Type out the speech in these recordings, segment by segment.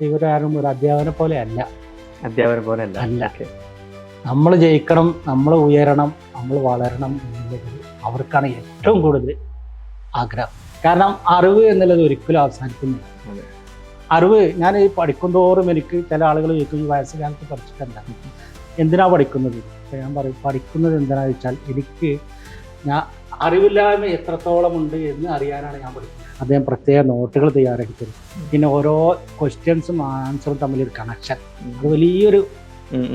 ഇവരാരും ഒരു അധ്യാപന പോലെ അല്ല അധ്യാപന പോലെ അല്ല. അല്ല. നമ്മൾ ജയിക്കണം നമ്മൾ ഉയരണം നമ്മൾ വളരണം എന്നുള്ളത് അവർക്കാണ് ഏറ്റവും കൂടുതൽ ആഗ്രഹം. കാരണം അറിവ് എന്നുള്ളത് ഒരിക്കലും അവസാനിക്കുന്നില്ല. അറിവ് ഞാൻ ഈ പഠിക്കുന്തോറും എനിക്ക് ചില ആളുകൾ ചോദിക്കും ഈ വയസ്സുകാലത്ത് പഠിച്ചിട്ടല്ല എന്തിനാ പഠിക്കുന്നത്? ഞാൻ പറയും പഠിക്കുന്നത് എന്തിനാ വെച്ചാൽ എനിക്ക് ഞാൻ അറിവില്ലായ്മ എത്രത്തോളം ഉണ്ട് എന്ന് അറിയാനാണ് ഞാൻ പഠിക്കുന്നത്. അദ്ദേഹം പ്രത്യേക നോട്ടുകൾ തയ്യാറാക്കി തരും പിന്നെ ഓരോ ക്വസ്റ്റ്യൻസും ആൻസറും തമ്മിലൊരു കണക്ഷൻ അത് വലിയൊരു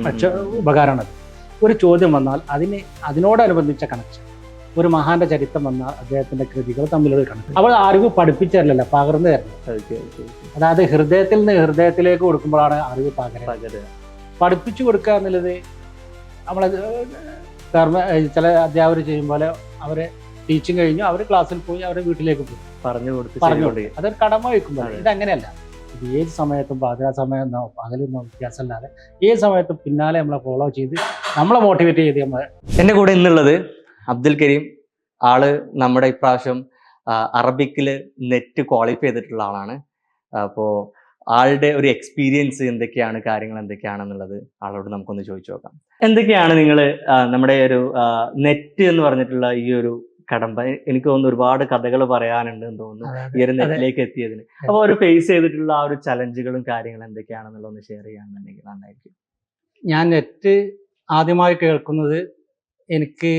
പക്ഷ ഉപകാരമാണത് ഒരു ചോദ്യം വന്നാൽ അതിന് അതിനോടനുബന്ധിച്ച കണക്ഷൻ ഒരു മഹാന്റെ ചരിത്രം വന്നാൽ അദ്ദേഹത്തിന്റെ കൃതികൾ തമ്മിലൊരു കണക്ഷൻ അവൾ അറിവ് പഠിപ്പിച്ചല്ലോ പകർന്നു തരണം അതായത് ഹൃദയത്തിൽ നിന്ന് ഹൃദയത്തിലേക്ക് കൊടുക്കുമ്പോഴാണ് അറിവ് പകരുന്നത്. പഠിപ്പിച്ചു കൊടുക്കുക എന്നുള്ളത് നമ്മളെ കർമ്മ ചില അധ്യാപകർ ചെയ്യുമ്പോൾ പോലെ അവരെ ടീച്ചിങ് കഴിഞ്ഞു അവർ ക്ലാസ്സിൽ പോയി അവരുടെ വീട്ടിലേക്ക് പോയി. പറഞ്ഞു കൊടുത്തു പറഞ്ഞു കൊടുക്കും അതൊരു കടമ വയ്ക്കുമ്പോൾ ഇത് അങ്ങനെയല്ല ഇത് ഏത് സമയത്തും പാതിരാ സമയം എന്നോ പകലെന്നോ വ്യത്യാസമല്ലാതെ ഏത് സമയത്തും പിന്നാലെ നമ്മളെ ഫോളോ ചെയ്ത് നമ്മളെ മോട്ടിവേറ്റ് ചെയ്ത് നമ്മൾ എന്റെ കൂടെ ഇന്നുള്ളത് അബ്ദുൽ കരീം ആൾ നമ്മുടെ ഇപ്രാവശ്യം അറബിക്കിൽ അറബിക്കിൽ നെറ്റ് ക്വാളിഫൈ ചെയ്തിട്ടുള്ള ആളാണ്. അപ്പോൾ ആളുടെ ഒരു എക്സ്പീരിയൻസ് എന്തൊക്കെയാണ് കാര്യങ്ങൾ എന്തൊക്കെയാണെന്നുള്ളത് ആളോട് നമുക്കൊന്ന് ചോദിച്ചു നോക്കാം. എന്തൊക്കെയാണ് നിങ്ങൾ നമ്മുടെ ഒരു നെറ്റ് എന്ന് പറഞ്ഞിട്ടുള്ള ഈ ഒരു കടമ്പ. എനിക്ക് തോന്നുന്നു ഒരുപാട് കഥകൾ പറയാനുണ്ട് എന്ന് തോന്നുന്നു ഈ ഒരു നെറ്റിലേക്ക് എത്തിയതിന്. അപ്പോൾ അവർ ഫേസ് ചെയ്തിട്ടുള്ള ആ ഒരു ചലഞ്ചുകളും കാര്യങ്ങളും എന്തൊക്കെയാണെന്നുള്ള ഒന്ന് ഷെയർ ചെയ്യാന്നുണ്ടെങ്കിൽ നന്നായിരിക്കും. ഞാൻ നെറ്റ് ആദ്യമായി കേൾക്കുന്നത് എനിക്ക്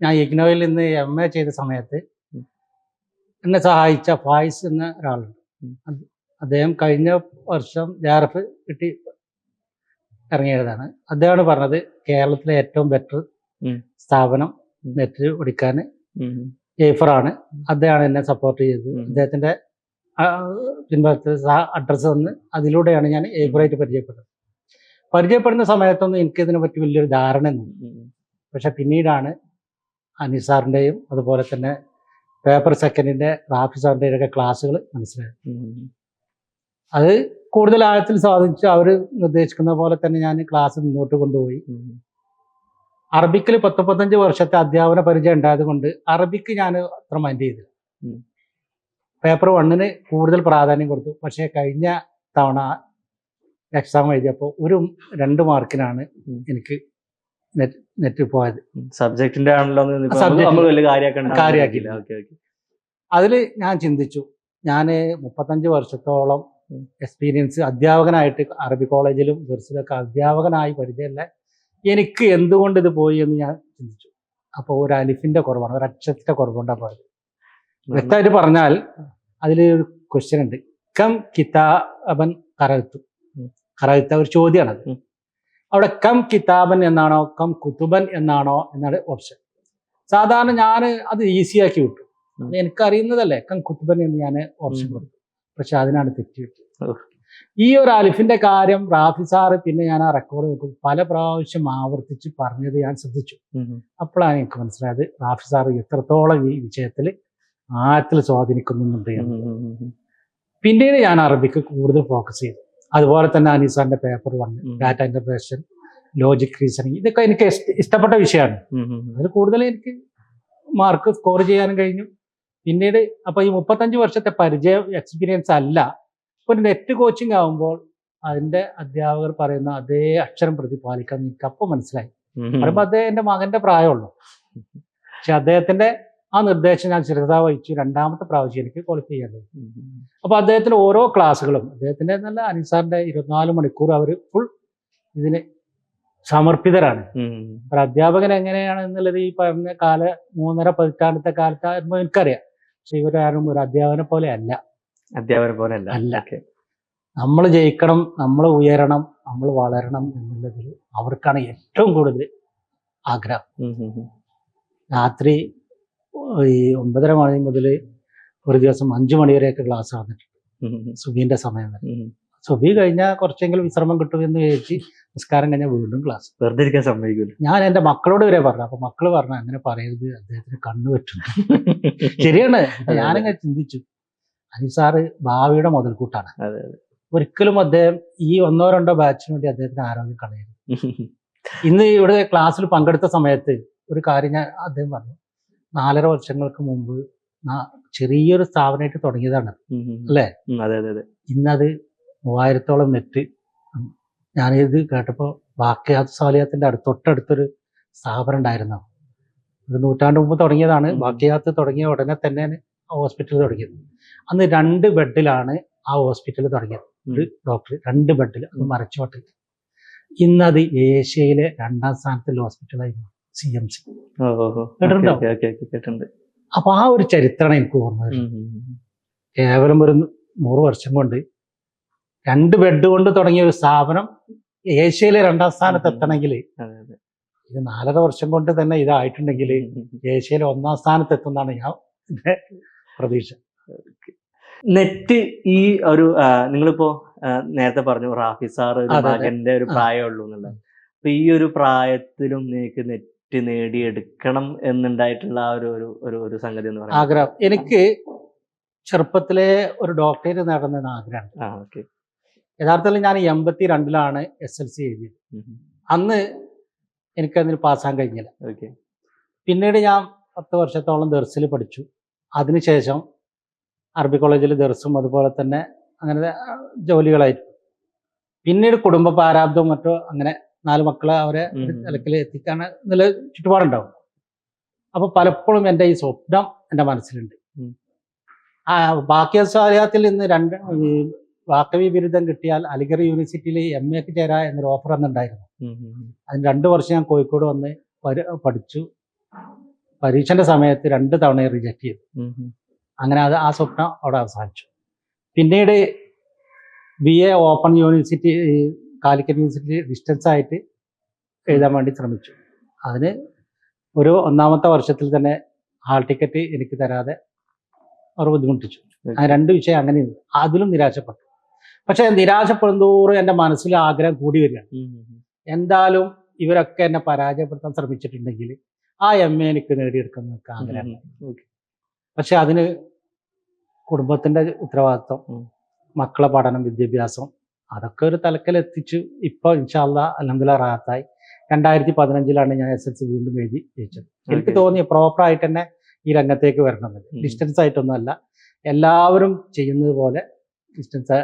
ഞാൻ ഇഗ്നോയിൽ നിന്ന് എം എ ചെയ്ത സമയത്ത് എന്നെ സഹായിച്ച ഫായിസ് എന്ന ഒരാളുണ്ട്. അദ്ദേഹം കഴിഞ്ഞ വർഷം ജാർഫ് കിട്ടി ഇറങ്ങിയതാണ്. അദ്ദേഹമാണ് പറഞ്ഞത് കേരളത്തിലെ ഏറ്റവും ബെറ്റർ സ്ഥാപനം നെറ്റ് ഓടിക്കാൻ. ജയ്ഫറാണ് അദ്ദേഹമാണ് എന്നെ സപ്പോർട്ട് ചെയ്തത്. അദ്ദേഹത്തിന്റെ പിൻഭാഗത്ത് അഡ്രസ്സ് വന്ന് അതിലൂടെയാണ് ഞാൻ ഏബ്രായിട്ട് പരിചയപ്പെട്ടത്. പരിചയപ്പെടുന്ന സമയത്തൊന്നും എനിക്ക് ഇതിനെ പറ്റി വലിയൊരു ധാരണയൊന്നും ഒന്നും പക്ഷെ പിന്നീടാണ് അനിസാറിന്റെയും അതുപോലെ തന്നെ പേപ്പർ സെക്കൻഡിന്റെ റാഫി സാറിന്റെയും ഒക്കെ ക്ലാസ്സുകൾ മനസ്സിലായത്. അത് കൂടുതൽ ആഴത്തിൽ സ്വാധീനിച്ചു അവർ നിർദ്ദേശിക്കുന്ന പോലെ തന്നെ ഞാൻ ക്ലാസ് മുന്നോട്ട് കൊണ്ടുപോയി. അറബിക്കിൽ പത്ത് മുപ്പത്തഞ്ച് വർഷത്തെ അധ്യാപന പരിചയം ഉണ്ടായത് കൊണ്ട് അറബിക്ക് ഞാൻ അത്ര മൈൻഡ് ചെയ്തില്ല. പേപ്പർ വണ്ണിന് കൂടുതൽ പ്രാധാന്യം കൊടുത്തു. പക്ഷേ കഴിഞ്ഞ തവണ എക്സാം എഴുതിയപ്പോൾ ഒരു രണ്ട് മാർക്കിനാണ് എനിക്ക് നെറ്റ് നെറ്റ് പോയത്. സബ്ജക്റ്റിന്റെ ആണല്ലോ കാര്യമാക്കില്ല അതിൽ ഞാൻ ചിന്തിച്ചു ഞാൻ മുപ്പത്തഞ്ച് വർഷത്തോളം എക്സ്പീരിയൻസ് അധ്യാപകനായിട്ട് അറബി കോളേജിലും ദർസിലൊക്കെ അധ്യാപകനായി പരിചയമില്ല എനിക്ക് എന്തുകൊണ്ട് ഇത് പോയി എന്ന് ഞാൻ ചിന്തിച്ചു. അപ്പോൾ ഒരു അലിഫിന്റെ കുറവാണ് ഒരു അക്ഷരത്തിന്റെ കുറവുണ്ടാ പോയത്. വ്യക്തമായിട്ട് പറഞ്ഞാൽ അതിൽ ഒരു ക്വസ്റ്റ്യൻ ഉണ്ട്. കം കിതാബൻ കറകത്ത കറത്ത ഒരു ചോദ്യമാണത് അവിടെ കം കിതാബൻ എന്നാണോ കം കുത്തുബൻ എന്നാണോ എന്നാണ് ഓപ്ഷൻ സാധാരണ ഞാൻ അത് ഈസിയാക്കി വിട്ടു. എനിക്ക് എനിക്കറിയുന്നതല്ലേ കം കുത്തുബൻ എന്ന് ഞാൻ ഓപ്ഷൻ. കൊടുത്തു. പക്ഷെ അതിനാണ് തെറ്റിവിട്ടത് ഓ. ഈ ഒരു അലിഫിന്റെ കാര്യം റാഫി സാറ് പിന്നെ ഞാൻ ആ റെക്കോർഡ് നോക്കും പല പ്രാവശ്യം ആവർത്തിച്ച് പറഞ്ഞത് ഞാൻ ശ്രദ്ധിച്ചു. അപ്പോഴാണ് എനിക്ക് മനസ്സിലായത് റാഫി സാർ എത്രത്തോളം ഈ വിഷയത്തിൽ ആഴത്തിൽ സ്വാധീനിക്കുന്നുണ്ട് പിന്നീട് ഞാൻ അറബിക്ക് കൂടുതൽ ഫോക്കസ് ചെയ്തു. അതുപോലെ തന്നെ അനീസാറിന്റെ പേപ്പർ വന്ന്. ഡാറ്റ ഇന്റർപ്രേഷൻ ലോജിക് റീസണിങ് ഇതൊക്കെ എനിക്ക് ഇഷ്ടപ്പെട്ട വിഷയമാണ്. അതിൽ കൂടുതൽ എനിക്ക് മാർക്ക് സ്കോർ ചെയ്യാനും കഴിഞ്ഞു. പിന്നീട് അപ്പൊ ഈ മുപ്പത്തഞ്ച് വർഷത്തെ പരിചയ എക്സ്പീരിയൻസ് അല്ല. ഒരു നെറ്റ് കോച്ചിങ് ആകുമ്പോൾ അതിന്റെ അധ്യാപകർ പറയുന്ന അതേ അക്ഷരം പ്രതിപാലിക്കാൻ എനിക്ക് അപ്പം മനസ്സിലായി. പറയുമ്പോൾ അദ്ദേഹം എന്റെ മകന്റെ പ്രായമുള്ളൂ. പക്ഷെ അദ്ദേഹത്തിന്റെ ആ നിർദ്ദേശം ഞാൻ ശ്രദ്ധ വഹിച്ചു രണ്ടാമത്തെ പ്രാവശ്യം എനിക്ക് ക്വാളിഫൈ ചെയ്യാൻ കഴിയും അപ്പൊ അദ്ദേഹത്തിന്റെ ഓരോ ക്ലാസ്സുകളും അദ്ദേഹത്തിന്റെ നല്ല അനിസാറിന്റെ ഇരുപത്തിനാല് മണിക്കൂർ അവർ ഫുൾ ഇതിന് സമർപ്പിതരാണ്. ഒരു അധ്യാപകൻ എങ്ങനെയാണ് എന്നുള്ളത് ഈ പറഞ്ഞ കാല മൂന്നര പതിറ്റാണ്ടത്തെ കാലത്ത് എനിക്കറിയാം. പക്ഷെ ഇവരാരും ഒരു അധ്യാപകനെ പോലെ അല്ല. അധ്യാപകരെ പോലെ അല്ല. അല്ല. നമ്മൾ ജയിക്കണം നമ്മൾ ഉയരണം നമ്മൾ വളരണം എന്നുള്ളതിൽ അവർക്കാണ് ഏറ്റവും കൂടുതൽ ആഗ്രഹം. രാത്രി ഈ ഒമ്പതര മണി മുതൽ ഒരു ദിവസം അഞ്ചു മണി വരെയൊക്കെ ക്ലാസ് നടന്നിട്ടുണ്ട്. സുബീന്റെ സമയം വരെ. സുബി കഴിഞ്ഞാൽ കുറച്ചെങ്കിലും വിശ്രമം കിട്ടും എന്ന് വിചാരിച്ച് നിസ്കാരം കഴിഞ്ഞാൽ വീണ്ടും ക്ലാസ്. വെറുതെ ഇരിക്കാൻ സമ്മതിക്കില്ല ഞാൻ എന്റെ മക്കളോട് വരെ പറഞ്ഞു. അപ്പൊ മക്കൾ പറഞ്ഞു അങ്ങനെ പറയരുത് അദ്ദേഹത്തിന് കണ്ണു പറ്റും ശരിയാണ്. ഞാനിങ്ങനെ ചിന്തിച്ചു. അനിസാറ് ഭാവിയുടെ മുതൽക്കൂട്ടാണ്. ഒരിക്കലും അദ്ദേഹം ഈ ഒന്നോ രണ്ടോ ബാച്ചിന് വേണ്ടി അദ്ദേഹത്തിന് ആരോഗ്യം കളയരുത്. ഇന്ന് ഇവിടെ ക്ലാസ്സിൽ പങ്കെടുത്ത സമയത്ത് ഒരു കാര്യം ഞാൻ അദ്ദേഹം പറഞ്ഞു. നാലര വർഷങ്ങൾക്ക് മുമ്പ് ചെറിയൊരു സ്ഥാപനമായിട്ട് തുടങ്ങിയതാണ്. അല്ലേ? ഇന്നത് മൂവായിരത്തോളം നെറ്റ് ഞാനിത് കേട്ടപ്പോൾ ബാക്കിയാത്ത് സാലിയാത്തിന്റെ അടുത്ത് തൊട്ടടുത്തൊരു സ്ഥാപനം ഉണ്ടായിരുന്നു. ഒരു നൂറ്റാണ്ട് മുമ്പ് തുടങ്ങിയതാണ്. ബാക്കിയാത്ത് തുടങ്ങിയ ഉടനെ തന്നെ ഹോസ്പിറ്റൽ തുടങ്ങിയത് അന്ന് രണ്ട് ബെഡിലാണ് ആ ഹോസ്പിറ്റൽ തുടങ്ങിയത്. ഒരു ഡോക്ടർ രണ്ട് ബെഡിൽ അത് മരച്ചോട്ടിൽ ഇന്നത് ഏഷ്യയിലെ രണ്ടാം സ്ഥാനത്തുള്ള ഹോസ്പിറ്റലായി സി എം സി. കേട്ടിട്ടുണ്ടോ? അപ്പൊ ആ ഒരു ചരിത്രമാണ് എനിക്ക് ഓർമ്മ. കേവലം ഒരു നൂറ് വർഷം കൊണ്ട് രണ്ട് ബെഡ് കൊണ്ട് തുടങ്ങിയ ഒരു സ്ഥാപനം ഏഷ്യയിലെ രണ്ടാം സ്ഥാനത്ത് എത്തണമെങ്കിൽ ഇത് നാലര വർഷം കൊണ്ട് തന്നെ ഇതായിട്ടുണ്ടെങ്കിൽ. ഏഷ്യയിലെ ഒന്നാം സ്ഥാനത്ത് എത്തുന്നതാണ് ഞാൻ പ്രതീക്ഷ. നെറ്റ് ഈ ഒരു നിങ്ങളിപ്പോ നേരത്തെ പറഞ്ഞു റാഫി സാർ ഒരു. മകന്റെ ഒരു. പ്രായമുള്ളൂ എന്നുള്ളത്. അപ്പൊ ഈ ഒരു പ്രായത്തിലും നിങ്ങൾക്ക് നെറ്റ് നേടിയെടുക്കണം എന്നുണ്ടായിട്ടുള്ള ആ ഒരു ഒരു ഒരു സംഗതി എന്ന് പറയുന്നത്? ആഗ്രഹം. എനിക്ക് ചെറുപ്പത്തിലെ ഒരു ഡോക്ടറേറ്റ് നേടുന്നതിന് ആഗ്രഹം യഥാർത്ഥത്തിൽ ഞാൻ എൺപത്തി രണ്ടിലാണ് എസ് എൽ സി എഴുതിയത് അന്ന് എനിക്കതിന് പാസ്സാൻ കഴിഞ്ഞില്ല. ഓക്കെ. പിന്നീട് ഞാൻ പത്ത് വർഷത്തോളം ദർസിൽ പഠിച്ചു. അതിനുശേഷം അറബി കോളേജിൽ ദർസും അതുപോലെ തന്നെ അങ്ങനെ ജോലികളായിരുന്നു പിന്നീട് കുടുംബ പ്രാരാബ്ദവും മറ്റോ അങ്ങനെ നാല് മക്കളെ അവരെ. നിലക്കിൽ എത്തിക്കാൻ നല്ല ചുറ്റുപാടുണ്ടാവും. അപ്പൊ പലപ്പോഴും എന്റെ ഈ സ്വപ്നം എന്റെ മനസ്സിലുണ്ട്. ആ ബാക്കി സ്വാലയത്തിൽ നിന്ന് രണ്ട് വാക്കവി ബിരുദം കിട്ടിയാൽ അലിഗർ യൂണിവേഴ്സിറ്റിയിൽ എം എക്ക് ചേരാ എന്നൊരു ഓഫർ അന്നുണ്ടായിരുന്നു. അതിന് രണ്ട് വർഷം ഞാൻ കോഴിക്കോട് വന്ന് പഠിച്ചു. പരീക്ഷന്റെ സമയത്ത് രണ്ട് തവണ റിജക്ട് ചെയ്തു. അങ്ങനെ അത് ആ സ്വപ്നം അവിടെ അവസാനിച്ചു. പിന്നീട് B A open university Calicut university distance ആയിട്ട് എഴുതാൻ വേണ്ടി ശ്രമിച്ചു. അതിന് ഒരു ഒന്നാമത്തെ വർഷത്തിൽ തന്നെ ഹാൾ ടിക്കറ്റ് എനിക്ക് തരാതെ അവർ ബുദ്ധിമുട്ടിച്ചു. ആ രണ്ട് വിഷയം അങ്ങനെ അതിലും നിരാശപ്പെട്ടു. പക്ഷെ നിരാശപ്പെടുന്തോറും എന്റെ മനസ്സിൽ ആഗ്രഹം കൂടി വരികയാണ്. എന്തായാലും ഇവരൊക്കെ എന്നെ പരാജയപ്പെടുത്താൻ ശ്രമിച്ചിട്ടുണ്ടെങ്കിൽ ആ എം എ എനിക്ക് നേടിയെടുക്കുന്ന ആഗ്രഹം പക്ഷെ അതിന് കുടുംബത്തിന്റെ ഉത്തരവാദിത്വം മക്കളെ പഠനം വിദ്യാഭ്യാസം അതൊക്കെ ഒരു തലക്കൽ എത്തിച്ചു ഇപ്പൊ ഇൻഷാല്ല അലഹദില്ല റാത്തായി രണ്ടായിരത്തി പതിനഞ്ചിലാണ് ഞാൻ എസ് എൽ സി വീണ്ടും എഴുതി ജയിച്ചത് എനിക്ക്. തോന്നി പ്രോപ്പർ ആയിട്ട് തന്നെ ഈ രംഗത്തേക്ക് ഉം. ഡിസ്റ്റൻസ് ആയിട്ടൊന്നുമല്ല. എല്ലാവരും ചെയ്യുന്നത് പോലെ ഡിസ്റ്റൻസ്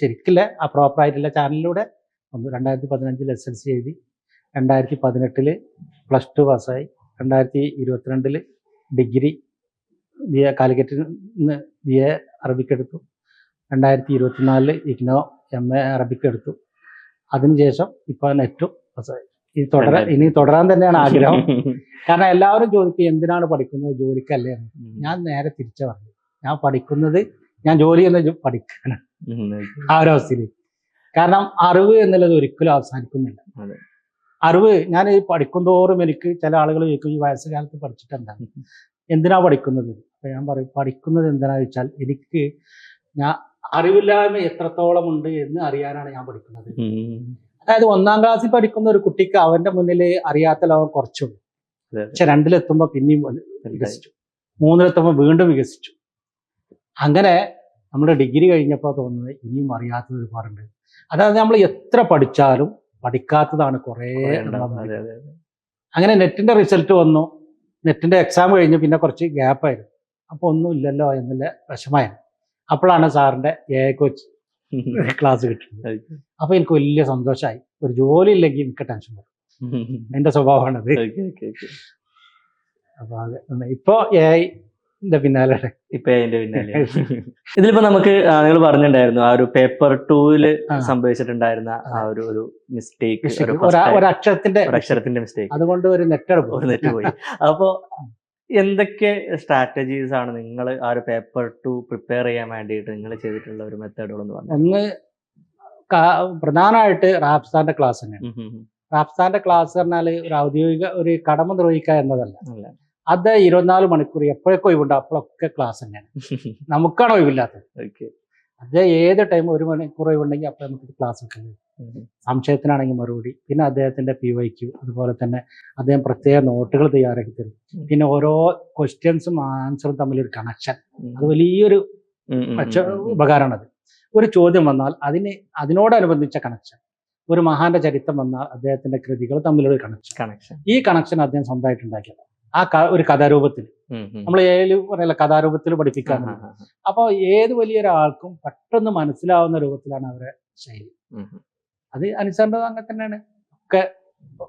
ശരിക്കില്ല ആ പ്രോപ്പർ ആയിട്ടുള്ള ചാനലിലൂടെ ഒന്ന് രണ്ടായിരത്തി പതിനഞ്ചിൽ എസ് എൽ സി എഴുതി രണ്ടായിരത്തി പതിനെട്ടിൽ പ്ലസ് ടു പാസ്സായി രണ്ടായിരത്തി ഇരുപത്തിരണ്ടിൽ ഡിഗ്രി കാലിക്കറ്റിൽ നിന്ന് ബി എ അറബിക്ക് എടുത്തു രണ്ടായിരത്തി ഇരുപത്തിനാലിൽ ഇഗ്നോ എം എ അറബിക്ക് എടുത്തു അതിനുശേഷം ഇപ്പോൾ നെറ്റും പാസ്സായി ഈ തുടരാൻ ഇനി തുടരാൻ തന്നെയാണ് ആഗ്രഹം. കാരണം എല്ലാവരും ചോദിക്കും എന്തിനാണ് പഠിക്കുന്നത് ജോലിക്കല്ലേ. ഞാൻ നേരെ തിരിച്ചു പറഞ്ഞു ഞാൻ പഠിക്കുന്നത് ഞാൻ ജോലി എന്ന് പഠിക്കാനാണ്. ആ ഒരു അവസ്ഥയിൽ കാരണം അറിവ് എന്നുള്ളത് ഒരിക്കലും അവസാനിക്കുന്നില്ല. അറിവ് ഞാൻ ഈ പഠിക്കുന്തോറും എനിക്ക് ചില ആളുകൾ ചോദിക്കും ഈ വയസ്സുകാലത്ത് പഠിച്ചിട്ട് എന്താണ് എന്തിനാ പഠിക്കുന്നത്? അപ്പൊ ഞാൻ പറയും പഠിക്കുന്നത് എന്തിനാ വെച്ചാൽ എനിക്ക് ഞാൻ അറിവില്ലായ്മ എത്രത്തോളം ഉണ്ട് എന്ന് അറിയാനാണ് ഞാൻ പഠിക്കുന്നത്. അതായത് ഒന്നാം ക്ലാസ്സിൽ പഠിക്കുന്ന ഒരു കുട്ടിക്ക് അവന്റെ മുന്നിൽ അറിയാത്ത ലോകം കുറച്ചുള്ളൂ പക്ഷെ രണ്ടിലെത്തുമ്പോൾ പിന്നെയും വികസിച്ചു. മൂന്നിലെത്തുമ്പോൾ വീണ്ടും വികസിച്ചു. അങ്ങനെ നമ്മുടെ ഡിഗ്രി കഴിഞ്ഞപ്പോൾ തോന്നുന്നത് ഇനിയും അറിയാത്തത് ഒരുപാടുണ്ട്. അതായത് നമ്മൾ എത്ര പഠിച്ചാലും പഠിക്കാത്തതാണ് കുറേ. അങ്ങനെ നെറ്റിന്റെ റിസൾട്ട് വന്നു. നെറ്റിന്റെ എക്സാം കഴിഞ്ഞു. പിന്നെ കുറച്ച് ഗ്യാപ്പായിരുന്നു അപ്പോൾ ഒന്നുമില്ലല്ലോ എന്നുള്ള വിഷമായിരുന്നു അപ്പോഴാണ് സാറിന്റെ എ കോച്ച് ക്ലാസ് കിട്ടുന്നത്. അപ്പോൾ എനിക്ക് വലിയ സന്തോഷമായി. ഒരു ജോലി ഇല്ലെങ്കിൽ എനിക്ക് ടെൻഷൻ വരും. എന്റെ സ്വഭാവമാണത്. അപ്പോൾ അത് ഇപ്പോൾ എ ഐന്റെ പിന്നാലെ ഇപ്പൊ അതിന്റെ പിന്നാലെ ഇതിലിപ്പോ നമുക്ക് നിങ്ങൾ പറഞ്ഞിട്ടുണ്ടായിരുന്നു ആ ഒരു പേപ്പർ ടൂവിൽ ആ. സംഭവിച്ചിട്ടുണ്ടായിരുന്ന ആ ഒരു ഒരു മിസ്റ്റേക്ക് ഒരു അക്ഷരത്തിന്റെ അക്ഷരത്തിന്റെ മിസ്റ്റേക്ക് അതുകൊണ്ട് ഒരു നെറ്റെടുപ്പ്. ഒരു നെറ്റ് പോയി. അപ്പോ എന്തൊക്കെ സ്ട്രാറ്റജീസ് ആണ് നിങ്ങൾ ആ ഒരു പേപ്പർ ടു പ്രിപ്പയർ ചെയ്യാൻ വേണ്ടിയിട്ട് നിങ്ങൾ ചെയ്തിട്ടുള്ള ഒരു മെത്തേഡുകൾ എന്ന് പറഞ്ഞു ഒന്ന് പ്രധാനമായിട്ട് റാപ്സാന്റെ ക്ലാസ് തന്നെയാണ്. റാപ്സാന്റെ ക്ലാസ് പറഞ്ഞാൽ ഒരു ഔദ്യോഗിക ഒരു കടമ നിർവഹിക്കുക എന്നതല്ല. അത് ഇരുപത്തിനാല് മണിക്കൂർ എപ്പോഴൊക്കെ ഒഴിവുണ്ടോ അപ്പോഴൊക്കെ ക്ലാസ് തന്നെയാണ്. നമുക്കാണ് ഒഴിവില്ലാത്തത്. അത് ഏത് ടൈം ഒരു മണിക്കൂർ ഉണ്ടെങ്കിൽ അപ്പോൾ നമുക്ക് ക്ലാസ് കിട്ടുന്നത് സംശയത്തിനാണെങ്കിൽ മറുപടി. പിന്നെ അദ്ദേഹത്തിന്റെ പി വൈ ക്യു അതുപോലെ തന്നെ അദ്ദേഹം പ്രത്യേക നോട്ടുകൾ തയ്യാറാക്കി തരും. പിന്നെ ഓരോ ക്വസ്റ്റ്യൻസും ആൻസറും തമ്മിലൊരു കണക്ഷൻ അത് വലിയൊരു ഉപകാരമാണ് അത് ഒരു ചോദ്യം വന്നാൽ അതിന് അതിനോടനുബന്ധിച്ച കണക്ഷൻ ഒരു മഹാന്റെ ചരിത്രം വന്നാൽ അദ്ദേഹത്തിന്റെ കൃതികൾ തമ്മിലൊരു കണക്ഷൻ കണക്ഷൻ ഈ കണക്ഷൻ അദ്ദേഹം സ്വന്തമായിട്ട് ഉണ്ടാക്കിയത് ആ ഒരു കഥാരൂപത്തിൽ. നമ്മൾ ഏഴ് പറയല കഥാരൂപത്തിൽ ആ. അപ്പോൾ ഏത് വലിയൊരാൾക്കും പെട്ടെന്ന് മനസ്സിലാവുന്ന രൂപത്തിലാണ് അവരെ ശൈലി. അത് അനുസരണം അങ്ങനെ തന്നെയാണ്. ഒക്കെ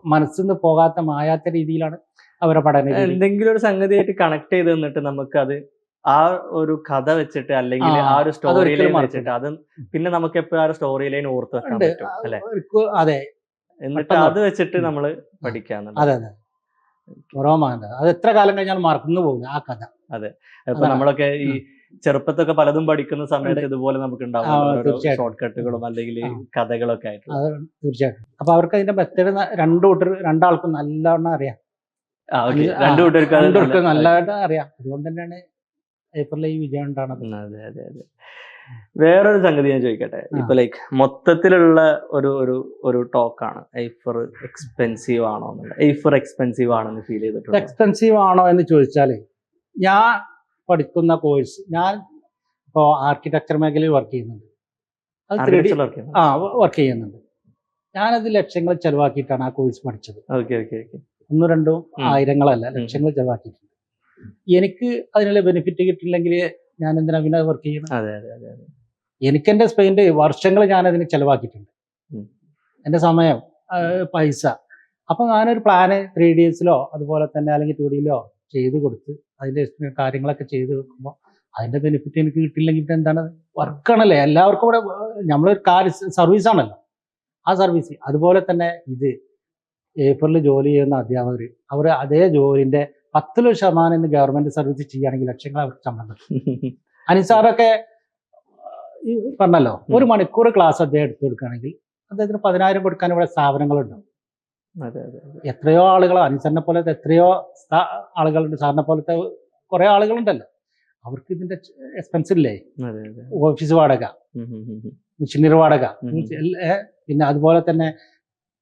മനസ്സിൽ നിന്ന് പോകാത്ത മായാത്ത രീതിയിലാണ് അവരെ പഠനം. എന്തെങ്കിലും ഒരു സംഗതിയായിട്ട് കണക്ട് ചെയ്ത് നിന്നിട്ട് അത് ആ ഒരു കഥ വെച്ചിട്ട് അല്ലെങ്കിൽ ആ, ഒരു സ്റ്റോറി ലൈൻ വെച്ചിട്ട് അത് പിന്നെ നമുക്ക് എപ്പോഴും ആ ഒരു സ്റ്റോറി ലൈൻ ഓർത്ത് വെക്കാൻ പറ്റും അല്ലെ? അതെ. എന്നിട്ട് അത് വെച്ചിട്ട്. നമ്മൾ പഠിക്കാന്നുള്ളത്. അതെ അതെ. മാണ്ട അത് എത്ര കാലം കഴിഞ്ഞാൽ മറന്നു പോകും ആ കഥ. അതെ. അപ്പൊ നമ്മളൊക്കെ ഈ. ചെറുപ്പത്തൊക്കെ പലതും പഠിക്കുന്ന സമയത്ത് ഇതുപോലെ നമുക്ക് ഉണ്ടാവും ഷോർട്ട് കട്ടുകളും അല്ലെങ്കിൽ കഥകളൊക്കെ ആയിട്ട് തീർച്ചയായിട്ടും. അപ്പൊ അവർക്ക് അതിന്റെ മെത്തേഡ് രണ്ടു കൂട്ടർ രണ്ടാൾക്കും നല്ലവണ്ണം അറിയാം. രണ്ടു കൂട്ടർക്കും രണ്ടു നല്ലതായിട്ട് അറിയാം. അതുകൊണ്ട് തന്നെയാണ് ഏപ്രിലെ ഈ വിജയം ഉണ്ടാകുന്നത് അതെ അതെ അതെ. വേറൊരു സംഗതി ഞാൻ ചോദിക്കട്ടെ. ഇപ്പൊ ലൈക്ക് മൊത്തത്തിലുള്ള ഒരു ഒരു ഒരു ടോക്കാണ്. ഐഫർ എക്സ്പെൻസീവ് ആണോ ഐഫർ എക്സ്പെൻസീവ് ആണെന്ന് ഫീൽ ചെയ്തിട്ടുണ്ട്? എക്സ്പെൻസീവ് ആണോ എന്ന് ചോദിച്ചാൽ ഞാൻ പഠിക്കുന്ന കോഴ്സ് ഞാൻ ഇപ്പോ ആർക്കിടെക്ചർ മേഖലയിൽ വർക്ക് ചെയ്യുന്നുണ്ട്. അത് ആ വർക്ക് ചെയ്യുന്നുണ്ട്. ഞാനത് ലക്ഷങ്ങൾ ചെലവാക്കിയിട്ടാണ് ആ കോഴ്സ് പഠിച്ചത്. ഓക്കെ ഓക്കെ ഓക്കെ ഒന്നും രണ്ടും. ആയിരങ്ങളല്ല. ലക്ഷങ്ങൾ ചെലവാക്കിയിട്ടുണ്ട്. എനിക്ക് അതിനുള്ള ബെനിഫിറ്റ് കിട്ടില്ലെങ്കിൽ ഞാൻ എന്തിനാ പിന്നെ വർക്ക് ചെയ്യുന്നത് അതെ അതെ അതെ അതെ. എനിക്ക് എന്റെ സ്പെയിന്റെ വർഷങ്ങൾ ഞാൻ അതിന് ചെലവാക്കിയിട്ടുണ്ട് എന്റെ എന്റെ സമയം പൈസ. അപ്പം ഞാനൊരു പ്ലാന് ത്രീ ഡിയേഴ്സിലോ അതുപോലെ തന്നെ അല്ലെങ്കിൽ ടു ഡിയിലോ ചെയ്ത് കൊടുത്ത് അതിന്റെ കാര്യങ്ങളൊക്കെ ചെയ്ത് വെക്കുമ്പോൾ അതിന്റെ ബെനിഫിറ്റ് എനിക്ക് കിട്ടില്ലെങ്കിൽ പിന്നെ എന്താണ്? വർക്കാണല്ലേ എല്ലാവർക്കും ഇവിടെ നമ്മളൊരു കാർ സർവീസ് ആണല്ലോ. ആ സർവീസ് അതുപോലെ തന്നെ ഇത് ഏപ്രിലിൽ ജോലി ചെയ്യുന്ന അധ്യാപകർ അവർ അതേ ജോലിന്റെ പത്തിലൊരു ശതമാനം ഇന്ന് ഗവൺമെന്റ് സർവീസ് ചെയ്യുകയാണെങ്കിൽ ലക്ഷങ്ങൾ അവർക്ക് ശമ്പളം കിട്ടും. അനിസാറൊക്കെ ഈ പറഞ്ഞല്ലോ ഒരു മണിക്കൂർ ക്ലാസ് അദ്ദേഹം എടുത്തു കൊടുക്കുകയാണെങ്കിൽ അദ്ദേഹത്തിന് പതിനായിരം കൊടുക്കാൻ ഇവിടെ അതെ എത്രയോ ആളുകൾ അനിസറിനെ പോലത്തെ എത്രയോ ആളുകളുണ്ട്. സാറിനെ പോലത്തെ കുറെ ആളുകളുണ്ടല്ലോ. അവർക്ക് ഇതിന്റെ എക്സ്പെൻസ് ഇല്ലേ? ഓഫീസ് വാടക. മെഷീനറി വാടക പിന്നെ അതുപോലെ തന്നെ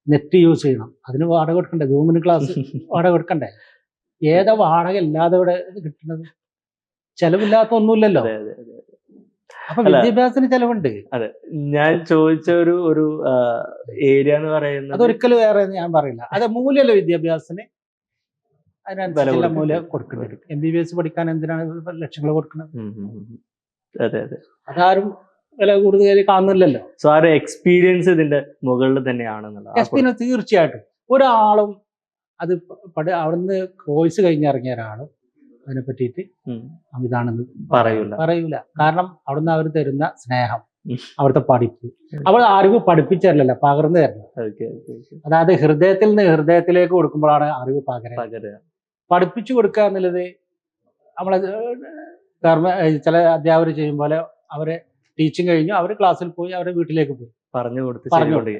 നെറ്റ് യൂസ് ചെയ്യണം. അതിന് വാടക കൊടുക്കണ്ടേ? സൂമിന് ക്ലാസ് വാടക കൊടുക്കണ്ടേ? ഏതാ വാടക ഇല്ലാതെ ഇവിടെ കിട്ടുന്നത്? ചെലവില്ലാത്ത ഒന്നുമില്ലല്ലോ അപ്പൊ. വിദ്യാഭ്യാസത്തിന് ചെലവുണ്ട്. അതെ ഞാൻ ചോദിച്ച ഒരു ഒരു ഏരിയ എന്ന് പറയുന്നത് അതൊരിക്കലും വേറെ ഞാൻ പറയില്ല. അതെ മൂല്യല്ലോ വിദ്യാഭ്യാസത്തിന്? അതിനനുസരിച്ചുള്ള മൂല്യം. കൊടുക്കേണ്ടി വരും എം ബി ബി എസ് പഠിക്കാൻ എന്തിനാണ് ലക്ഷങ്ങൾ കൊടുക്കുന്നത്. അതെ അതെ. അതാരും വില കൂടുതൽ കാണുന്നില്ലല്ലോ. സോ ആ ഒരു എക്സ്പീരിയൻസ് ഇതിന്റെ മുകളിൽ തന്നെയാണെന്നുള്ളത്. എക്സ്പീരിയൻസ് തീർച്ചയായിട്ടും. ഒരാളും അത് പഠി അവിടുന്ന് കോഴ്സ് കഴിഞ്ഞിറങ്ങിയ ഒരാളും അതിനെ പറ്റിയിട്ട് അമിതാണെന്ന് പറയൂല. പറയൂല. കാരണം അവിടുന്ന് അവർ തരുന്ന സ്നേഹം. അവിടുത്തെ പഠിപ്പ്. അവൾ അറിവ് പഠിപ്പിച്ചല്ലോ പകർന്നു തരണം അതായത് ഹൃദയത്തിൽ നിന്ന് ഹൃദയത്തിലേക്ക് കൊടുക്കുമ്പോഴാണ് അറിവ് പകര. പഠിപ്പിച്ചു കൊടുക്കുക എന്നുള്ളത് നമ്മളെ കർമ്മ ചില അധ്യാപകർ ചെയ്യും പോലെ അവരെ ടീച്ചിങ് കഴിഞ്ഞു അവർ ക്ലാസ്സിൽ പോയി അവരെ വീട്ടിലേക്ക് പോയി. പറഞ്ഞു കൊടുത്ത്.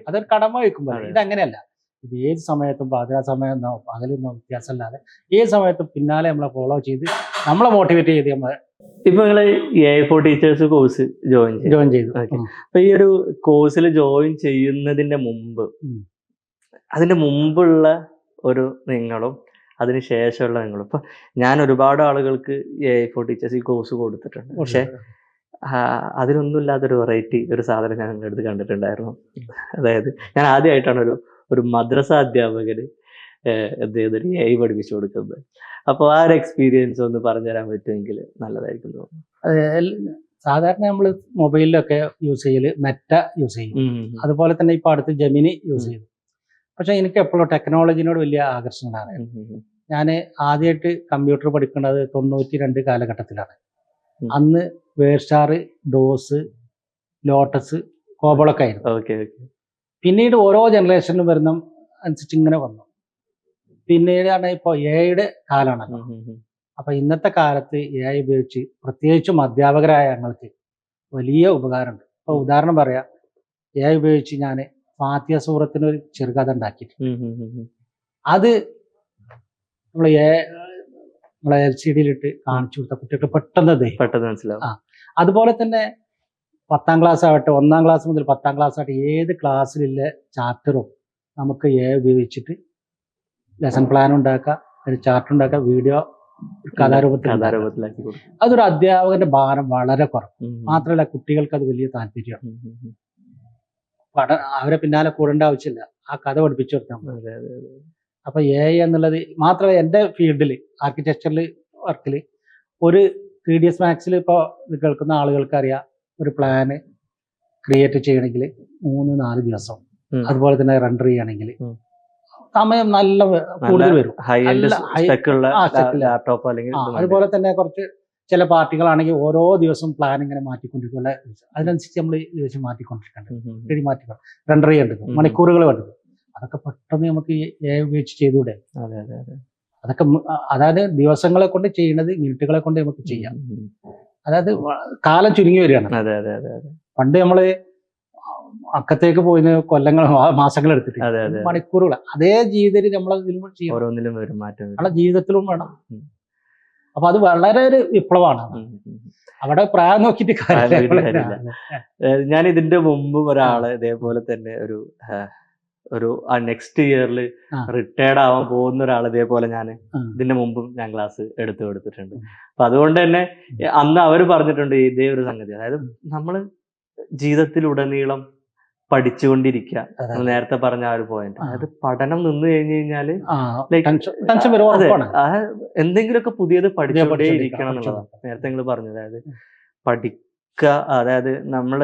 അതൊരു കടമ വയ്ക്കുമ്പോൾ. ഇത് ഇതങ്ങനെയല്ല. ഇത് ഏത് സമയത്തും പാതിരാ സമയമൊന്നോ പകലെന്നോ വ്യത്യാസമല്ലാതെ ഏത് സമയത്തും പിന്നാലെ നമ്മളെ ഫോളോ ചെയ്ത് നമ്മളെ മോട്ടിവേറ്റ് ചെയ്ത് നമ്മളെ ഇപ്പൊ നിങ്ങൾ A four teachers course join join ചെയ്തു. അപ്പൊ ഈ ഒരു കോഴ്സിൽ ജോയിൻ ചെയ്യുന്നതിന്റെ മുമ്പ്. അതിന്റെ മുമ്പുള്ള ഒരു നിങ്ങളും അതിനുശേഷമുള്ള നിങ്ങളും. ഇപ്പൊ ഞാൻ ഒരുപാട് ആളുകൾക്ക് എ ഫോർ ടീച്ചേഴ്സ് ഈ കോഴ്സ് കൊടുത്തിട്ടുണ്ട്. പക്ഷെ അതിലൊന്നുമില്ലാത്തൊരു അതിനൊന്നും ഇല്ലാത്തൊരു വെറൈറ്റി ഒരു സാധനം ഞാൻ നിങ്ങളുടെ അടുത്ത് കണ്ടിട്ടുണ്ടായിരുന്നു അതായത് ഞാൻ ആദ്യമായിട്ടാണ് ഒരു ഒരു മദ്രസ അധ്യാപകന് അദ്ദേഹത്തിന് എ പഠിപ്പിച്ചു കൊടുക്കുന്നത്. അപ്പോൾ ആ ഒരു എക്സ്പീരിയൻസ് ഒന്ന് പറഞ്ഞു തരാൻ പറ്റുമെങ്കിൽ നല്ലതായിരിക്കും തോന്നുന്നു. സാധാരണ നമ്മൾ മൊബൈലിലൊക്കെ യൂസ് ചെയ്യൽ മെറ്റ യൂസ് ചെയ്യും. അതുപോലെ തന്നെ ഇപ്പൊ അടുത്ത് ജമിനി യൂസ് ചെയ്തു പക്ഷെ എനിക്ക് എപ്പോഴും ടെക്നോളജിനോട് വലിയ ആകർഷണമാണ്. ഞാൻ ആദ്യമായിട്ട് കമ്പ്യൂട്ടർ പഠിക്കുന്നത് തൊണ്ണൂറ്റി രണ്ട് കാലഘട്ടത്തിലാണ് അന്ന് വേർഷാറ് ഡോസ് ലോട്ടസ് കോബളൊക്കെ ആയിരുന്നു. Okay okay. പിന്നീട് ഓരോ ജനറേഷനിലും വരുന്ന അനുസരിച്ച് ഇങ്ങനെ വന്നു. പിന്നീടാണ് ഇപ്പോൾ എ കാലമാണ് കാലാണ് ഉം, ഉം. അപ്പൊ ഇന്നത്തെ കാലത്ത് എ ഐ ഉപയോഗിച്ച് പ്രത്യേകിച്ചും അധ്യാപകരായ ഞങ്ങൾക്ക് വലിയ ഉപകാരമുണ്ട്. ഇപ്പൊ ഉദാഹരണം പറയാം. എ ഐ ഉപയോഗിച്ച് ഞാൻ ഫാത്തിയ സൂറത്തിന് ഒരു ചെറുകഥ ഉണ്ടാക്കിയിട്ടുണ്ട്. അത് നമ്മൾ എ നമ്മളെ എൽ സി ഡിയിലിട്ട് കാണിച്ചു കൊടുത്ത കുട്ടികൾക്ക് പെട്ടെന്ന് പെട്ടെന്ന് മനസ്സിലാവും. അതുപോലെ തന്നെ പത്താം ക്ലാസ് ആവട്ടെ ഒന്നാം ക്ലാസ് മുതൽ പത്താം ക്ലാസ് ആവട്ടെ ഏത് ക്ലാസ്സിലുള്ള ചാപ്റ്ററും നമുക്ക് എ ഉപയോഗിച്ചിട്ട് ലെസൺ പ്ലാൻ ഉണ്ടാക്കാം ഒരു ചാർട്ട് ഉണ്ടാക്കാം വീഡിയോ കൊടുക്കും അതൊരു അധ്യാപകന്റെ ഭാരം വളരെ കുറവ്. മാത്രമല്ല കുട്ടികൾക്ക് അത് വലിയ താല്പര്യമാണ്. പഠ അവരെ പിന്നാലെ കൂടേണ്ട ആവശ്യമില്ല. ആ കഥ പഠിപ്പിച്ചു കൊടുത്താൽ മതി. അപ്പോൾ എ എന്നുള്ളത് മാത്രമല്ല എന്റെ ഫീൽഡിൽ ആർക്കിടെക്ചറിൽ വർക്കിൽ ഒരു ത്രീ ഡി എസ് മാക്സിൽ ഇപ്പോൾ കേൾക്കുന്ന ആളുകൾക്ക് അറിയാം. ഒരു പ്ലാന് ക്രിയേറ്റ് ചെയ്യണമെങ്കിൽ മൂന്ന് നാല് ദിവസം. അതുപോലെ തന്നെ റൺ ചെയ്യണമെങ്കിൽ സമയം നല്ല കൂടുതൽ വരും. ലാപ്ടോപ്പ് അല്ലെങ്കിൽ അതുപോലെ തന്നെ കുറച്ച് ചില പാർട്ടികളാണെങ്കിൽ ഓരോ ദിവസം പ്ലാൻ ഇങ്ങനെ മാറ്റിക്കൊണ്ടിരിക്കും അല്ലെ? അതിനനുസരിച്ച് നമ്മൾ ദിവസം മാറ്റിക്കൊണ്ടിരിക്കേണ്ടത്. ഉം, ഉം, ഉം. മാറ്റി റെൻഡർ ചെയ്യേണ്ടത്. മണിക്കൂറുകൾ വേണ്ടത്. അതൊക്കെ പെട്ടെന്ന് നമുക്ക് ഉപയോഗിച്ച് ചെയ്തുകൂടെ? അതെ അതെ അതെ. അതൊക്കെ അതായത് ദിവസങ്ങളെ കൊണ്ട് ചെയ്യുന്നത് മിനിറ്റുകളെ കൊണ്ട് നമുക്ക് ചെയ്യാം. അതായത് കാലം ചുരുങ്ങി വരികയാണ് അതെ അതെ അതെ അതെ പണ്ട് നമ്മൾ അക്കത്തേക്ക് പോയിന് കൊല്ലങ്ങൾ മാസങ്ങൾ എടുത്തിട്ട്. മണിക്കൂറുകൾ അതേ ജീവിതത്തിൽ ചെയ്യണം ഓരോന്നിലും വരും മാറ്റം. നമ്മളെ ജീവിതത്തിലും വേണം. അപ്പൊ അത് വളരെ ഒരു വിപ്ലവമാണ്. അവിടെ പ്രായം നോക്കിയിട്ട്. ഞാൻ ഇതിന്റെ മുമ്പ് ഒരാൾ ഇതേപോലെ തന്നെ ഒരു ഒരു നെക്സ്റ്റ് ഇയറിൽ ആ. റിട്ടയർഡ് ആവാൻ പോകുന്ന ഒരാൾ ഇതേപോലെ ഞാൻ. ഇതിന്റെ മുമ്പും ഞാൻ ക്ലാസ് എടുത്തു കൊടുത്തിട്ടുണ്ട്. അപ്പൊ അതുകൊണ്ട് തന്നെ അന്ന് അവർ പറഞ്ഞിട്ടുണ്ട് ഇതേ ഒരു സംഗതി. അതായത് നമ്മൾ ജീവിതത്തിലുടനീളം പഠിച്ചുകൊണ്ടിരിക്കുക. നേരത്തെ പറഞ്ഞ ആ ഒരു പോയിന്റ് അതായത് പഠനം നിന്ന് കഴിഞ്ഞു ആ, ആ എന്തെങ്കിലുമൊക്കെ പുതിയത് പഠിച്ചുകൊണ്ടേ ഇരിക്കണം എന്നുള്ളതാണ്. നേരത്തെ നിങ്ങൾ പറഞ്ഞു അതായത് പഠി പഠിക്കുക അതായത് നമ്മൾ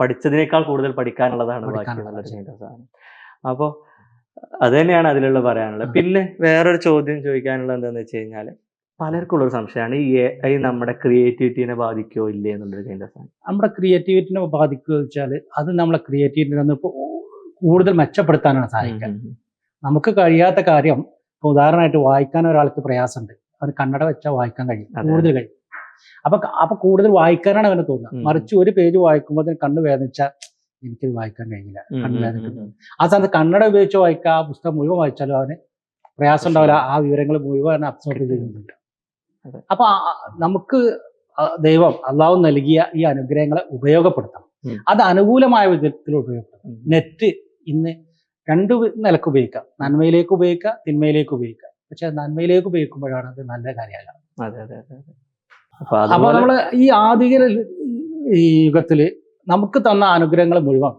പഠിച്ചതിനേക്കാൾ കൂടുതൽ പഠിക്കാനുള്ളതാണ് ബാക്കി പഠിക്കാനുള്ളത്. എന്നുള്ളൊരു ചിന്ത സാധനം. അപ്പോൾ അത് തന്നെയാണ് അതിലുള്ള പറയാനുള്ളത്. പിന്നെ വേറൊരു ചോദ്യം ചോദിക്കാനുള്ളത് എന്താണെന്ന് വെച്ച് കഴിഞ്ഞാൽ പലർക്കും ഉള്ളൊരു സംശയമാണ് ഈ എ ഐ നമ്മുടെ ക്രിയേറ്റിവിറ്റീനെ ബാധിക്കോ ഇല്ലേ എന്നുള്ളൊരു കൈൻഡ് ഓഫ് നമ്മുടെ ക്രിയേറ്റിവിറ്റിനെ ബാധിക്കുക വെച്ചാൽ അത് നമ്മളെ ക്രിയേറ്റിവിറ്റിനെ ഒന്ന് കൂടുതൽ മെച്ചപ്പെടുത്താനാണ് ഉം, നമുക്ക് കഴിയാത്ത കാര്യം ഇപ്പൊ ഉദാഹരണമായിട്ട് വായിക്കാൻ ഒരാൾക്ക് പ്രയാസമുണ്ട്. അവന് കണ്ണട വെച്ചാൽ വായിക്കാൻ കഴിയും. കൂടുതൽ കഴിയും. അപ്പൊ അപ്പൊ കൂടുതൽ വായിക്കാനാണ് അവന് തോന്നുന്നത് മറിച്ച് ഒരു പേജ് വായിക്കുമ്പോൾ കണ്ണ് വേദനിച്ചാൽ എനിക്കിത് വായിക്കാൻ ഉം, ആ സ്ഥാനത്ത് കണ്ണട ഉപയോഗിച്ച് വായിക്കുക ആ പുസ്തകം മുഴുവൻ വായിച്ചാലും അവന് പ്രയാസം ഉണ്ടാവില്ല ആ വിവരങ്ങൾ മുഴുവൻ അബ്സോർബ് ചെയ്യുന്നുണ്ട്. അപ്പൊ നമുക്ക് ദൈവം അള്ളാഹു നൽകിയ ഈ അനുഗ്രഹങ്ങളെ ഉപയോഗപ്പെടുത്തണം. അത് അനുകൂലമായ വിധത്തിൽ ഉപയോഗപ്പെടുത്തണം. നെറ്റ് ഇന്ന് രണ്ട് നിലയ്ക്ക് ഉപയോഗിക്കാം. നന്മയിലേക്ക് ഉപയോഗിക്കാം തിന്മയിലേക്ക് ഉപയോഗിക്കാം. പക്ഷെ നന്മയിലേക്ക് ഉപയോഗിക്കുമ്പോഴാണ് അത് നല്ല കാര്യമല്ല. അപ്പൊ നമ്മൾ ഈ ആധുനിക ഈ യുഗത്തിൽ നമുക്ക് തന്ന അനുഗ്രഹങ്ങൾ മുഴുവൻ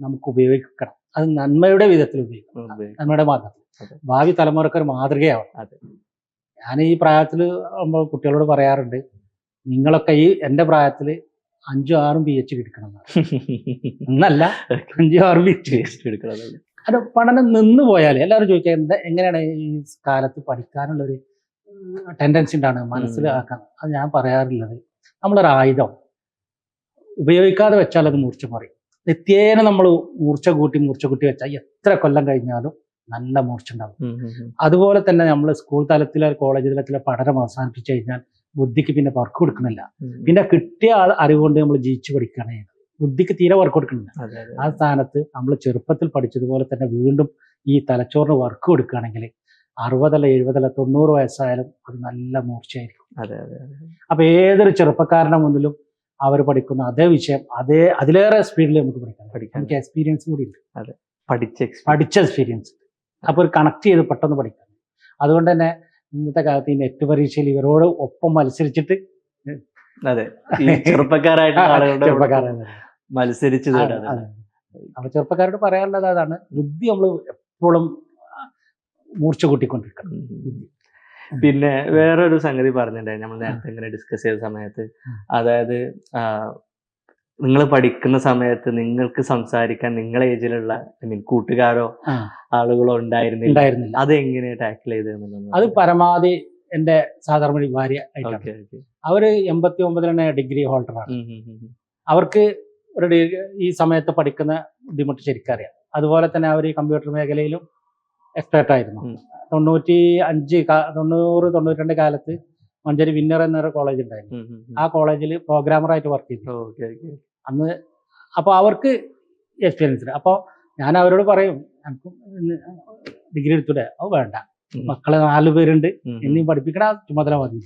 നമുക്ക് ഉപയോഗിക്കണം. അത് നന്മയുടെ വിധത്തിൽ ഉപയോഗിക്കണം. നമ്മുടെ നന്മയുടെ മാർഗത്തിൽ. ഭാവി തലമുറയ്ക്ക് ഒരു മാതൃകയാവും ഞാൻ ഈ പ്രായത്തിൽ കുട്ടികളോട് പറയാറുണ്ട് നിങ്ങളൊക്കെ ഈ എന്റെ പ്രായത്തിൽ അഞ്ചും ആറും പി എച്ച് എടുക്കണം എന്നല്ല അഞ്ചും ആറും പി എച്ച് അത് പഠനം നിന്ന് പോയാൽ എല്ലാവരും ചോദിക്കുക എന്താ എങ്ങനെയാണ് ഈ കാലത്ത് പഠിക്കാനുള്ളൊരു ടെൻഡൻസി ഉണ്ടാണ് മനസ്സിലാക്കാൻ. അത് ഞാൻ പറയാറുള്ളത് നമ്മളൊരു ആയുധം ഉപയോഗിക്കാതെ വെച്ചാൽ അത് മൂർച്ച മാറി നിത്യേന നമ്മൾ മൂർച്ച കൂട്ടി മൂർച്ച കൂട്ടി വെച്ചാൽ എത്ര കൊല്ലം കഴിഞ്ഞാലും നല്ല മൂർച്ച ഉണ്ടാവും. അതുപോലെ തന്നെ നമ്മൾ സ്കൂൾ തലത്തിലെ കോളേജ് തലത്തിലെ പഠനം അവസാനിപ്പിച്ചു കഴിഞ്ഞാൽ ബുദ്ധിക്ക് പിന്നെ വർക്ക് കൊടുക്കണില്ല പിന്നെ കിട്ടിയ ആൾ അറിവ് കൊണ്ട് നമ്മൾ ജീവിച്ചു പഠിക്കുകയാണ്. ബുദ്ധിക്ക് തീരെ വർക്ക് കൊടുക്കണില്ല ആ സ്ഥാനത്ത് നമ്മൾ ചെറുപ്പത്തിൽ പഠിച്ചതുപോലെ തന്നെ വീണ്ടും ഈ തലച്ചോറിന് വർക്ക് കൊടുക്കുകയാണെങ്കിൽ അറുപതല്ല എഴുപതല്ല തൊണ്ണൂറ് വയസ്സായാലും അത് നല്ല മൂർച്ചയായിരിക്കും. അപ്പൊ ഏതൊരു ചെറുപ്പക്കാരന്റെ മുന്നിലും അവർ പഠിക്കുന്ന അതേ വിഷയം അതേ അതിലേറെ സ്പീഡിൽ നമുക്ക് പഠിക്കാം. പഠിക്കാം. നമുക്ക് എക്സ്പീരിയൻസ് കൂടി ഉണ്ട്. പഠിച്ച പഠിച്ച എക്സ്പീരിയൻസ് അപ്പോൾ ഒരു കണക്ട് ചെയ്ത് പെട്ടെന്ന് പഠിക്കാം. അതുകൊണ്ട് തന്നെ ഇന്നത്തെ കാലത്ത് ഈ നെറ്റ് പരീക്ഷയിൽ ഇവരോട് ഒപ്പം മത്സരിച്ചിട്ട് അതെ. ചെറുപ്പക്കാരായിട്ട് മത്സരിച്ചത് മത്സരിച്ച് അതെ, അപ്പൊ ചെറുപ്പക്കാരോട് പറയാനുള്ളത് അതാണ് ബുദ്ധി നമ്മൾ എപ്പോഴും മൂർച്ച കൂട്ടിക്കൊണ്ടിരിക്കണം. പിന്നെ വേറൊരു സംഗതി പറഞ്ഞിട്ടുണ്ടായി. നമ്മൾ നേരത്തെ ഇങ്ങനെ ഡിസ്കസ് ചെയ്ത സമയത്ത്. അതായത് നിങ്ങൾ പഠിക്കുന്ന സമയത്ത് നിങ്ങൾക്ക് സംസാരിക്കാൻ നിങ്ങളെ ഏജിലുള്ള ഐ മീൻ കൂട്ടുകാരോ ആളുകളോ ഉണ്ടായിരുന്നില്ല. അത് എങ്ങനെ ടാക്കിൾ ചെയ്തെന്നുള്ളത് അത് പരമാവധി എന്റെ സാധാരണ ഭാര്യ അവർ എൺപത്തി ഒമ്പതിലാണ് ഡിഗ്രി ഹോൾഡറാണ്. അവർക്ക് ഒരു ഈ സമയത്ത് പഠിക്കുന്ന ബുദ്ധിമുട്ട് ശരിക്കറിയാം. അതുപോലെ തന്നെ അവർ ഈ കമ്പ്യൂട്ടർ മേഖലയിലും എക്സ്പേർട്ട് ആയിരുന്നു. തൊണ്ണൂറ്റി അഞ്ച് തൊണ്ണൂറ് തൊണ്ണൂറ്റി രണ്ട് കാലത്ത് മഞ്ചേരി വിന്നർ എന്നൊരു കോളേജ് ഉണ്ടായിരുന്നു. ആ കോളേജിൽ പ്രോഗ്രാമറായിട്ട് വർക്ക് ചെയ്തു. അന്ന് അപ്പോൾ അവർക്ക് എക്സ്പീരിയൻസ് അപ്പോൾ ഞാൻ അവരോട് പറയും എനിക്ക് ഡിഗ്രി എടുത്തൂടെ? അത് വേണ്ട. മക്കളെ നാലു പേരുണ്ട്. എന്നെയും പഠിപ്പിക്കണ ചുമതല മതി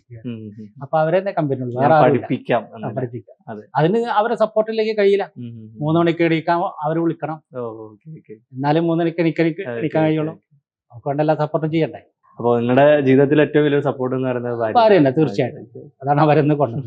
അപ്പൊ അവരെ തന്നെ കമ്പനിയുള്ളൂ വേറെ പഠിപ്പിക്കാം പഠിപ്പിക്കാം. അതെ. അതിന് അവരെ സപ്പോർട്ടിലേക്ക് കഴിയില്ല. മൂന്ന് മണിക്ക് എണീക്കാൻ അവർ വിളിക്കണം. എന്നാലും മൂന്ന് മണിക്ക് എണീക്കാൻ കഴിയുള്ളൂ. അതുകൊണ്ട് എല്ലാ സപ്പോർട്ടും ചെയ്യണ്ടേ അപ്പൊ നിങ്ങളുടെ ജീവിതത്തിൽ ഏറ്റവും വലിയ സപ്പോർട്ട് എന്ന് പറയുന്നത് ഭാര്യ. തീർച്ചയായിട്ടും അതാണ് അവരെന്ന് കൊണ്ടത്.